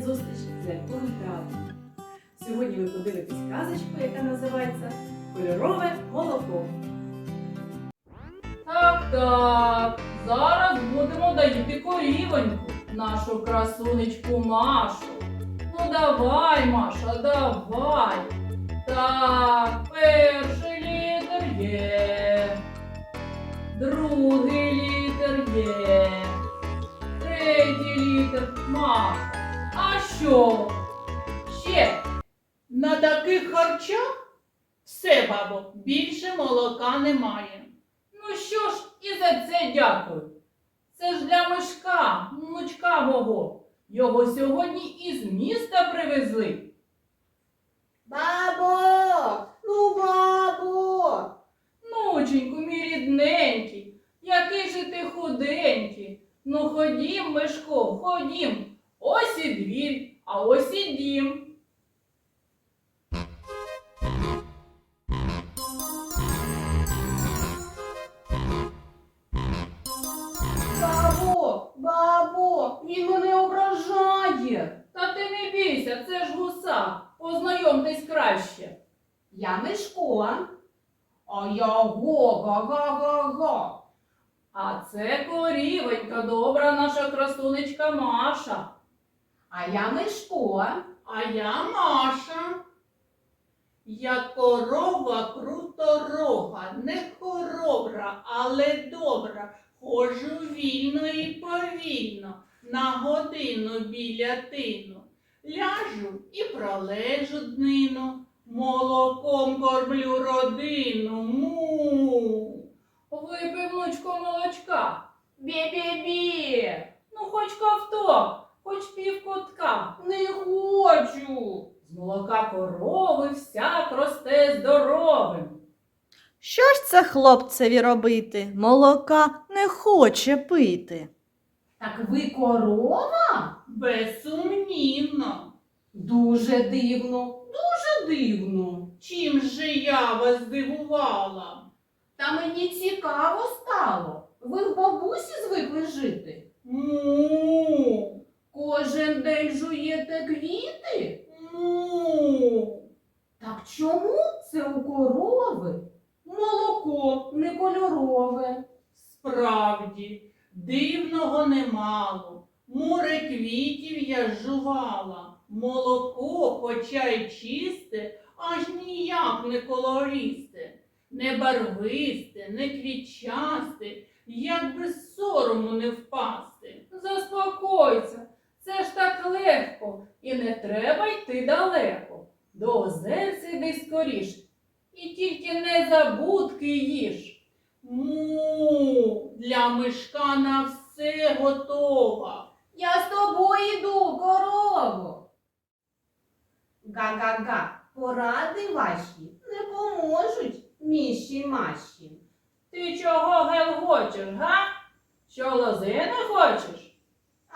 зустріч з ляльковим театром. Сьогодні ви подивитесь казочку, яка називається Кольорове молоко. Так, так. Зараз будемо доїти корівоньку, нашу красунечку Машу. Ну давай, Маша, давай. Так, перший літер є. Другий літер є. Третій літер Маша. А що? Ще. На таких харчах все, бабо, більше молока немає. Ну що ж, і за це дякую. Це ж для мишка, внучка мого. Його сьогодні із міста привезли. Бабо! Ну, бабо! Внученьку, мій рідненький, який же ти худенький. Ну ходім, мишко, ходім. Ось і двір, а ось і дім. Бабо! Бабо! Він мене ображає! Та ти не бійся, це ж гуса. Познайомтесь краще. Я Мишко. А я го-га-га-га-га. А це корівонька, добра наша красунечка Маша. А я Мишко. А я Маша. Я корова круторога, не хоробра, але добра. Ходжу вільно і повільно, на годину біля тину. Ляжу і пролежу днину, молоком кормлю родину. Му. Випий, внучко, молочка. Бі-бі-бі! Ну, хоч ковток, хоч пів кутка. Не хочу! З молока корови всяк росте здоровим. Що ж це хлопцеві робити? Молока не хоче пити. Так ви корова? Безсумнівно. Дуже дивно, дуже дивно. Чим же я вас здивувала? Та мені цікаво стало. Ви в бабусі звикли жити? Му. Кожен день жуєте квіти? Му. Так чому це у корови молоко не кольорове? Справді, дивного немало. Море квітів я жувала. Молоко, хоча й чисте, аж ніяк не колористе, не барвисте, не квітчасте, як без сорому не впасти. Заспокойся, це ж так легко, і не треба йти далеко. До озерця йди скоріш, і тільки не забудки їж. Му, для мишка на все готова. Я з тобою йду, корово. Га-га-га, поради ваші не поможуть міші маші. Ти чого гелгочеш, га? Що лози не хочеш?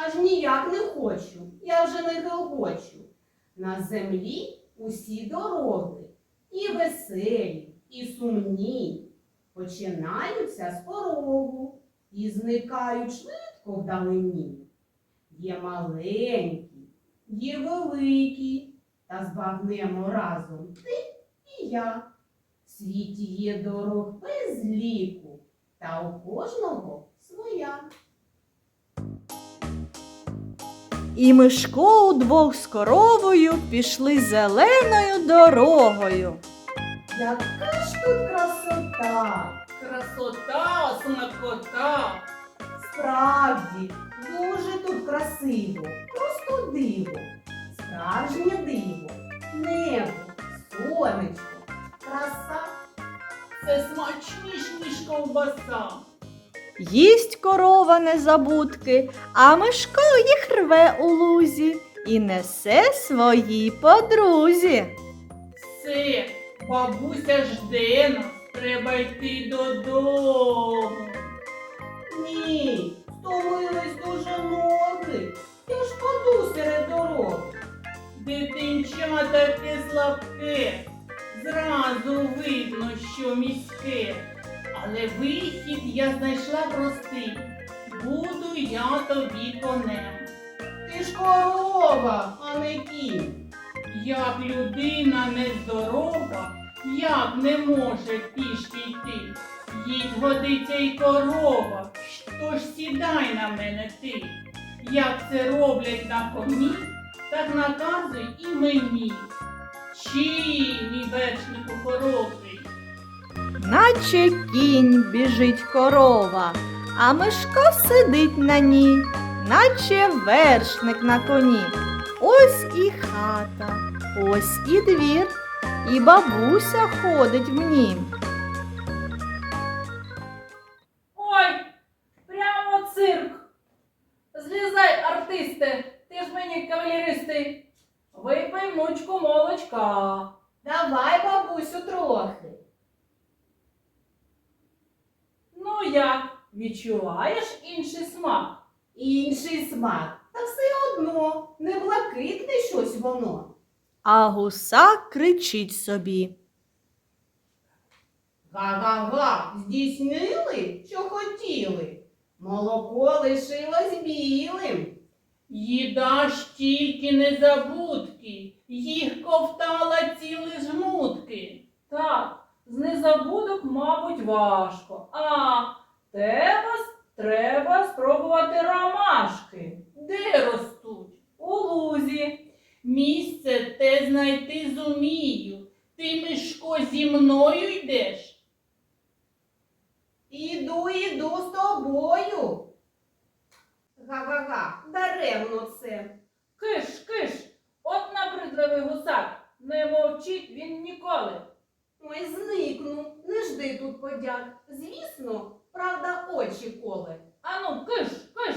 Аж ніяк не хочу, я вже не гелгочу. На землі усі дороги, і веселі, і сумні, починаються з порогу і зникають швидко вдалині. Є маленькі, є великі, та збагнемо разом ти і я. В світі є дорог без ліку, та у кожного своя. І Мишко удвох з коровою пішли зеленою дорогою. Яка ж тут красота! Красота, смакота. Справді, дуже тут красиво, просто диво, справжнє диво, небо, сонечко, краса. Це смачніш, ніж ковбаса. Їсть корова незабудки, а Мишко їх рве у лузі і несе своїй подрузі. Все, бабуся жде нас, треба йти додому. Ні, стомились дуже ноги, я ж паду серед дороги. Дитинча таке слабке, зразу видно, що міське. Але вихід я знайшла простий. Буду я тобі конем. Ти ж корова, а не кінь. Як людина нездорова, як не може пішки йти. Їй згодиться й корова, тож сідай на мене ти. Як це роблять на коні, так наказуй і мені. Чий мій вершнику хоробрий, Наче кінь біжить корова, а Мишко сидить на ній, наче вершник на коні. Ось і хата, ось і двір, і бабуся ходить в нім. Ой, прямо цирк. Злізай, артисте, ти ж мені кавалеристи. Випий внучку молочка. Давай, бабусю, трохи. Ну як, відчуваєш інший смак? Інший смак. Та все одно не блакитне щось воно. А гусак кричить собі. Га-га-га, здійснили, що хотіли. Молоко лишилось білим. їда ж тільки незабудки, їх ковтала ціли жмутки. Так, з незабудок, мабуть, важко. А треба, треба спробувати ромашки. Де ростуть? У лузі. Місце те знайти зумію. Ти, Мишко, зі мною йдеш? Іду, іду з тобою. Га-га-га, даремно це. Киш, киш, от набридливий гусак. Не мовчить він ніколи. Ой, зникну, не жди тут подяк. Звісно, правда, очі коле. Ану, киш, киш.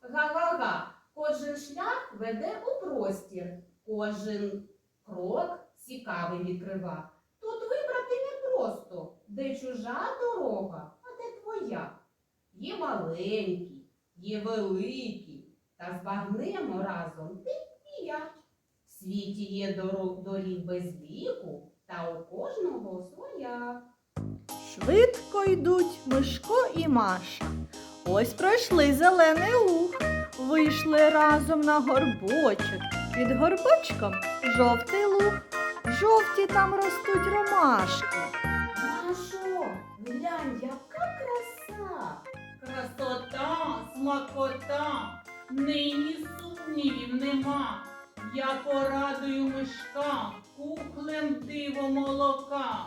Га-га-га, кожен шлях веде у простір, кожен крок цікавий відкрива. Тут вибрати непросто, де чужа дорога, а де твоя. Є маленькі, є великі, та збагнемо разом ти і я. В світі є дорог доріг без віку, та у кожного своя. Швидко йдуть Мишко і Маша. Ось пройшли зелений луг, вийшли разом на горбочок. Під горбочком жовтий луг. Жовті там ростуть ромашки. Машо, глянь, яка краса! Красота, смакота, нині сумнівів нема. Я порадую мишка, кухлем диво молока.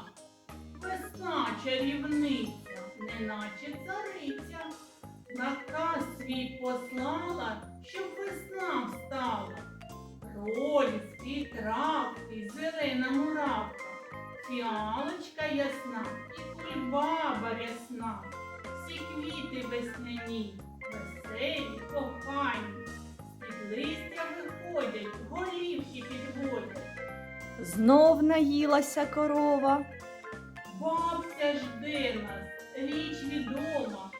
Весна чарівниця, неначе цариця. Наказ свій послала, щоб весна встала. Проліски, травки, зелена муравка, фіалочка ясна і кульбаба рясна. Всі квіти весняні, веселі, кохані, з-під листя виходять, голівки підводять. Знов наїлася корова. Бабця жде нас, річ відома,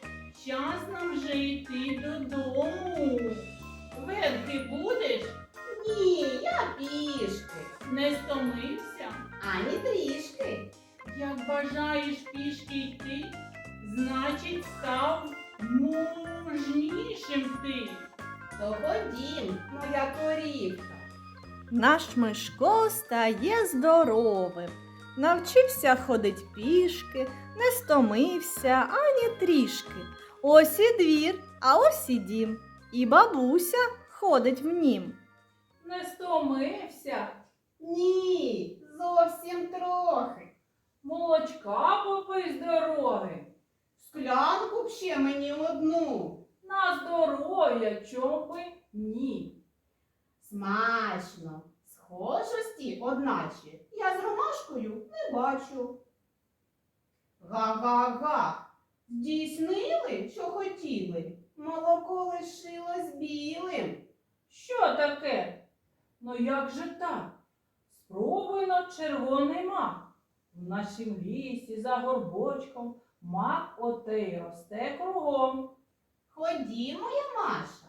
час нам вже йти додому. Верхи будеш, Ні, я пішки, не стомився. ані трішки. Як бажаєш пішки йти, значить став мужнішим ти. То ходім, моя корівка. Наш Мишко стає здоровим. Навчився ходить пішки, не стомився ані трішки. Ось і двір, а ось і дім. І бабуся ходить в нім. Не стомився. Ні, зовсім трохи. Молочка попий з дороги. Склянку б ще мені одну. На здоров'я, чом би ні. Смачно. Схожості, одначе, я з ромашкою не бачу. Га-га-га. Здійснили, що хотіли. Молоко лишилось білим. Що таке? Ну як же так? Спробуй на червоний мак. В нашім лісі за горбочком мак отей росте кругом. Ходімо, я Маша.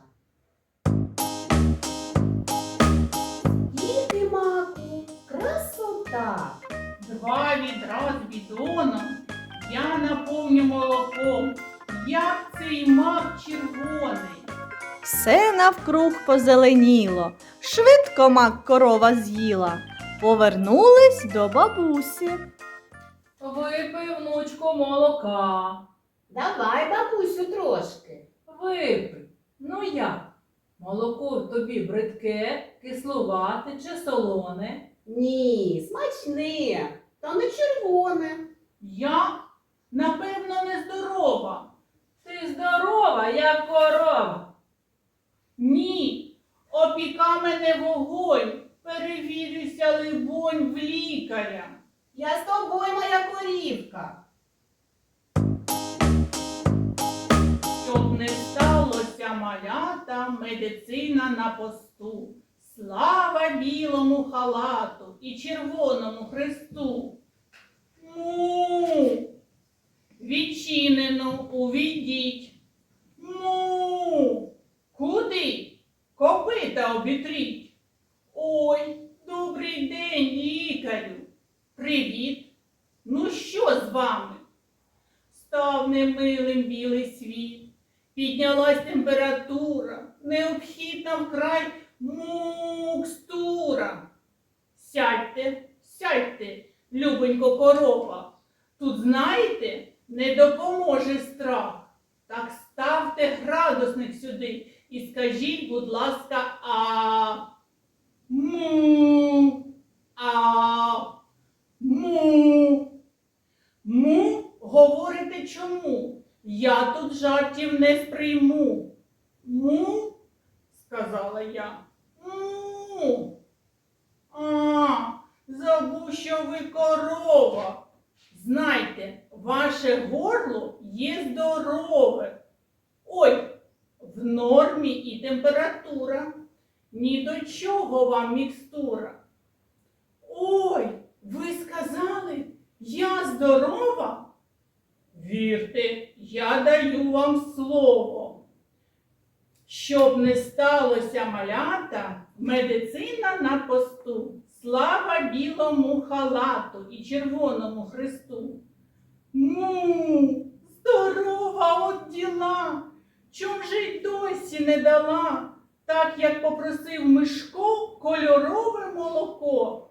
Діти маку, красота. Два відра з бідоном я наповню молоком, як цей мак червоний. все навкруг позеленіло, швидко мак корова з'їла. Повернулись до бабусі. Випий, внучко, молока. Давай, бабусю, трошки. Випий. Ну як? Молоко в тобі бридке, кислувате чи солоне? Ні, смачне, та не червоне. Я, напевно, нездорова. Ти здорова, як корова. Ні, опіка мене вогонь. Перевірюся, либонь, в лікаря. Я з тобою, моя корівка. Щоб не сталося малята, медицина на посту. Слава білому халату і червоному хресту. Му. Відчинено, увійдіть. Му. Куди? Копита обітріть. Ой, добрий день, лікарю. Привіт. Ну що з вами? Став немилим білий світ. Піднялась температура, необхідна вкрай мукстура. Сядьте, сядьте, любонько корова. Тут, знаєте, не допоможе страх. Так ставте градусник сюди і скажіть, будь ласка, а. Му. А. Му. Му говорите чому? Я тут жартів не сприйму. Му, сказала я. А, забув, що ви корова. Знайте, ваше горло є здорове. Ой, в нормі і температура. Ні до чого вам мікстура. Ой, ви сказали, я здорова? Вірте, я даю вам слово. Щоб не сталося малята, медицина на посту. Слава білому халату і червоному хресту. Ну, здорова от діла, чом же й досі не дала, так як попросив Мишко кольорове молоко.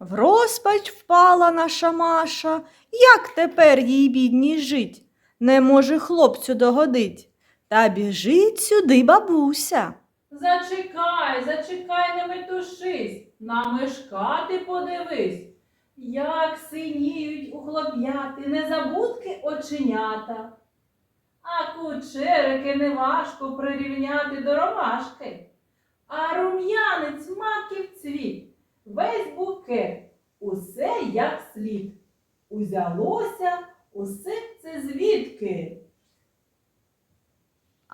В розпач впала наша Маша. Як тепер їй бідній жить? Не може хлопцю догодить. Та біжить сюди бабуся. Зачекай, зачекай, не метушись, на мишка ти подивись. Як синіють у хлоп'яти незабудки оченята. А кучерики неважко прирівняти до ромашки. А рум'янець маків цвіт, весь букет, усе як слід. Узялося усе це звідки.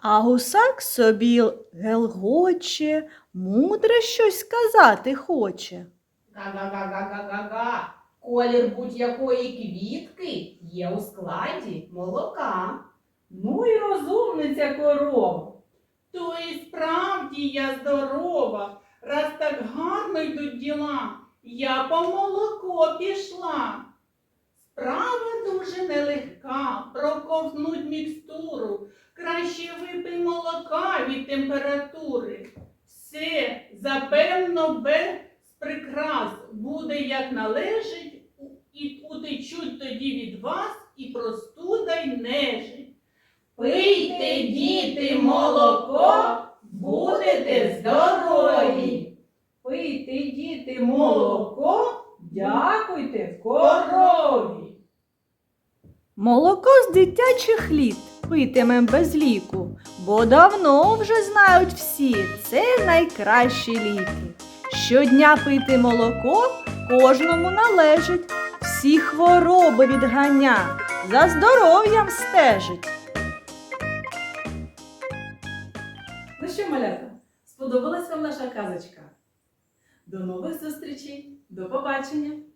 А гусак собі гелгоче, мудре щось сказати хоче. Га-га-га-га-га-га-га. Колір будь-якої квітки є у складі молока. Ну й розумниця корова. То і справді я здорова, раз так гарно йдуть діла, я по молоко пішла. Справа дуже нелегка, проковтнуть мікстуру, краще випий молока від температури. Все, запевно, без прикрас буде як належить, і утечуть тоді від вас і простуда й нежить. Пийте, діти, молоко, будете здорові. Пийте, діти, молоко, дякуйте корові. Молоко з дитячих літ питимем без ліку, бо давно вже знають всі, це найкращі ліки. Щодня пити молоко кожному належить, всі хвороби відганя, за здоров'ям стежить. Ну що, малята, сподобалась вам наша казочка? До нових зустрічей, до побачення!